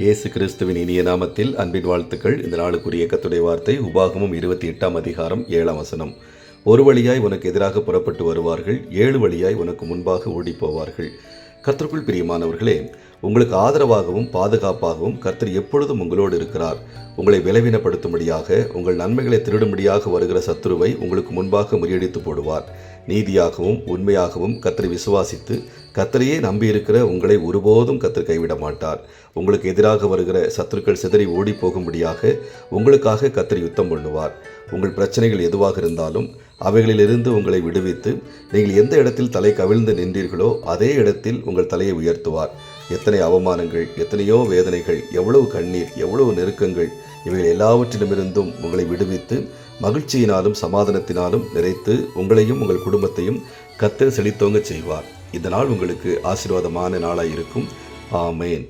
இயேசு கிறிஸ்துவின் இனிய நாமத்தில் அன்பின் வாழ்த்துக்கள். இந்த நாளுக்குரிய கத்துடைய வார்த்தை உபாகமும் இருபத்தி எட்டாம் அதிகாரம் ஏழாம் வசனம். ஒரு வழியாய் உனக்கு எதிராக புறப்பட்டு வருவார்கள் ஏழு வழியாய் உனக்கு முன்பாக ஓடிப்போவார்கள். கர்த்தருக்குள் பிரியமானவர்களே உங்களுக்கு ஆதரவாகவும் பாதுகாப்பாகவும் கர்த்தர் எப்பொழுதும் உங்களோடு இருக்கிறார். உங்களை விளைவினப்படுத்தும்படியாக உங்கள் நன்மைகளை திருடும்படியாக வருகிற சத்துருவை உங்களுக்கு முன்பாக முறியடித்து போடுவார். நீதியாகவும் உண்மையாகவும் கர்த்தரை விசுவாசித்து கர்த்தரையே நம்பியிருக்கிற உங்களை ஒருபோதும் கர்த்தர் கைவிட மாட்டார். உங்களுக்கு எதிராக வருகிற சத்துருக்கள் சிதறி ஓடி போகும்படியாக உங்களுக்காக கர்த்தர் யுத்தம் பண்ணுவார். உங்கள் பிரச்சனைகள் எதுவாக இருந்தாலும் அவைகளிலிருந்து உங்களை விடுவித்து நீங்கள் எந்த இடத்தில் தலை கவிழ்ந்து நின்றீர்களோ அதே இடத்தில் உங்கள் தலையை உயர்த்துவார். எத்தனை அவமானங்கள் எத்தனையோ வேதனைகள் எவ்வளவு கண்ணீர் எவ்வளவு நெருக்கங்கள் இவைகள் எல்லாவற்றிலுமிருந்தும் உங்களை விடுவித்து மகிழ்ச்சியினாலும் சமாதானத்தினாலும் நிறைத்து உங்களையும் உங்கள் குடும்பத்தையும் கத்தர் செழித்தோங்க செய்வார். இந்த நாள் உங்களுக்கு ஆசீர்வாதமான நாளாக இருக்கும் ஆமேன்.